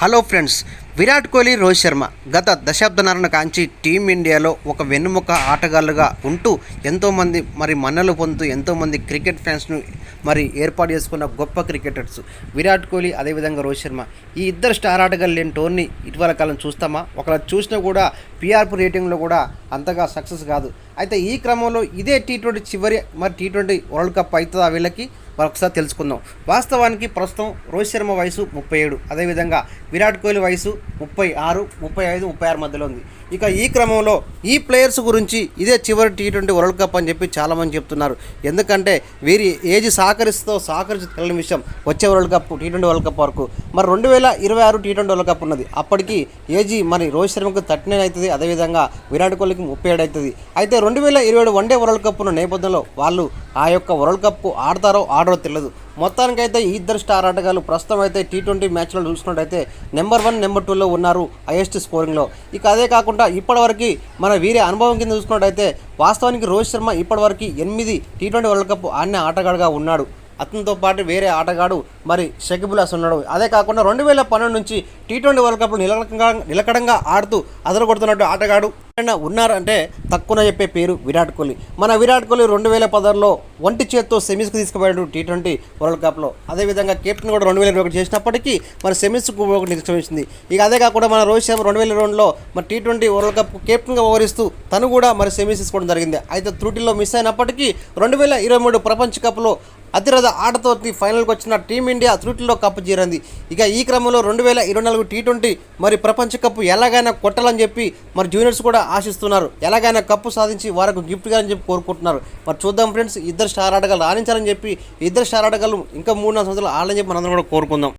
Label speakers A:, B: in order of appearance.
A: Hello friends Virat Kohli Rohit Sharma గత దశాబ్దనరణ కాంచి టీమిండియాలో ఒక వెన్నుముక ఆటగాళ్ళుగా ఉంటూ ఎంతోమంది మరి మన్నలు పొందుతూ ఎంతోమంది క్రికెట్ ఫ్యాన్స్ను మరి ఏర్పాటు చేసుకున్న గొప్ప క్రికెటర్స్. విరాట్ కోహ్లీ అదేవిధంగా రోహిత్ శర్మ. ఈ ఇద్దరు స్టార్ ఆటగాళ్ళు లేని టోర్ని ఇటీవల కాలం చూస్తామా? ఒకవేళ చూసినా కూడా పిఆర్పి రేటింగ్లో కూడా అంతగా సక్సెస్ కాదు. అయితే ఈ క్రమంలో ఇదే టీ ట్వంటీ చివరి మరి టీ ట్వంటీ వరల్డ్ కప్ అవుతుందా వీళ్ళకి? మరొకసారి తెలుసుకుందాం. వాస్తవానికి ప్రస్తుతం రోహిత్ శర్మ వయసు ముప్పై ఏడు. అదేవిధంగా విరాట్ కోహ్లీ వయసు ముప్పై ఆరు ముప్పై ఐదు ముప్పై ఆరు మధ్యలో ఉంది. ఇక ఈ క్రమంలో ఈ ప్లేయర్స్ గురించి ఇదే చివరి టీ ట్వంటీ వరల్డ్ కప్ అని చెప్పి చాలామంది చెప్తున్నారు. ఎందుకంటే వీరి ఏజ్ సహకరిస్తూ సహకరించి విషయం వచ్చే world cup T twenty world cup వరకు. మరి రెండు వేల ఇరవై ఆరు టీ ట్వంటీ వరల్డ్ కప్ ఉన్నది. అప్పటికి ఏజీ మరి రోహిత్ శర్మకు థర్టీ నైన్ అవుతుంది. అదేవిధంగా విరాట్ కోహ్లీకి ముప్పై ఏడు అవుతుంది. అయితే రెండు వేల ఇరవై ఏడు వన్డే వరల్డ్ కప్ ఉన్న నేపథ్యంలో వాళ్ళు ఆ యొక్క వరల్డ్ కప్కు ఆడతారో ఆడరో తెలియదు మొత్తానికైతే ఈ ఇద్దరు స్టార్ ఆటగాళ్ళు ప్రస్తుతం అయితే టీ ట్వంటీ మ్యాచ్లో చూసుకున్నట్టయితే నెంబర్ వన్ నెంబర్ టూలో ఉన్నారు హైయెస్ట్ స్కోరింగ్లో. ఇక అదే కాకుండా ఇప్పటివరకు మన వీరే అనుభవం కింద చూసుకున్నట్టయితే వాస్తవానికి రోహిత్ శర్మ ఇప్పటివరకు ఎనిమిది టీ ట్వంటీ వరల్డ్ కప్ ఆడిన ఆటగాడుగా ఉన్నాడు. అతనితో పాటు వేరే ఆటగాడు మరి షకిబుల్ హసన్ ఉన్నాడు. అదే కాకుండా రెండు వేల పన్నెండు నుంచి టీ ట్వంటీ వరల్డ్ కప్లో నిలకడంగా నిలకడంగా ఆడుతూ అదరగొడుతున్నట్టు ఆటగాడు ఎవరైనా ఉన్నారంటే తక్కువ చెప్పే పేరు విరాట్ కోహ్లీ. మన విరాట్ కోహ్లీ రెండు వేల పదహారులో ఒంటి చేత్తో సెమీస్కి తీసుకుపోయాడు టీ ట్వంటీ వరల్డ్ కప్లో. అదేవిధంగా కెప్టెన్ కూడా రెండు వేల ఇరవై ఒకటి చేసినప్పటికీ మన సెమీస్కు ఒకటి నిష్క్రమించింది ఇక అదే కాకుండా మన రోహిత్ శర్మ రెండు వేల రెండులో మరి టీ ట్వంటీ వరల్డ్ కప్ కెప్టెన్గా వ్యవహరిస్తూ తను కూడా మరి సెమీస్ తీసుకోవడం జరిగింది. అయితే త్రుటిలో మిస్ అయినప్పటికీ రెండు వేల ఇరవై మూడు ప్రపంచ కప్లో అతిరథ ఆటతో ఫైనల్కి వచ్చిన టీమిండియా త్రుటిలో కప్పు చేరింది. ఇక ఈ క్రమంలో రెండు వేల ఇరవై నాలుగు టీ ట్వంటీ మరి ప్రపంచ కప్పు ఎలాగైనా కొట్టాలని చెప్పి మరి జూనియర్స్ కూడా ఆశిస్తున్నారు. ఎలాగైనా కప్పు సాధించి వారికి గిఫ్ట్గా అని చెప్పి కోరుకుంటున్నారు. మరి చూద్దాం ఫ్రెండ్స్ ఇద్దరు స్టార్ ఆటగాళ్ళు రాణించాలని చెప్పి ఇద్దరు స్టార్ ఆటగాళ్ళు ఇంకా మూడు నాలుగు సంవత్సరాలు ఆడాలని చెప్పి మనందరం కూడా కోరుకుందాం.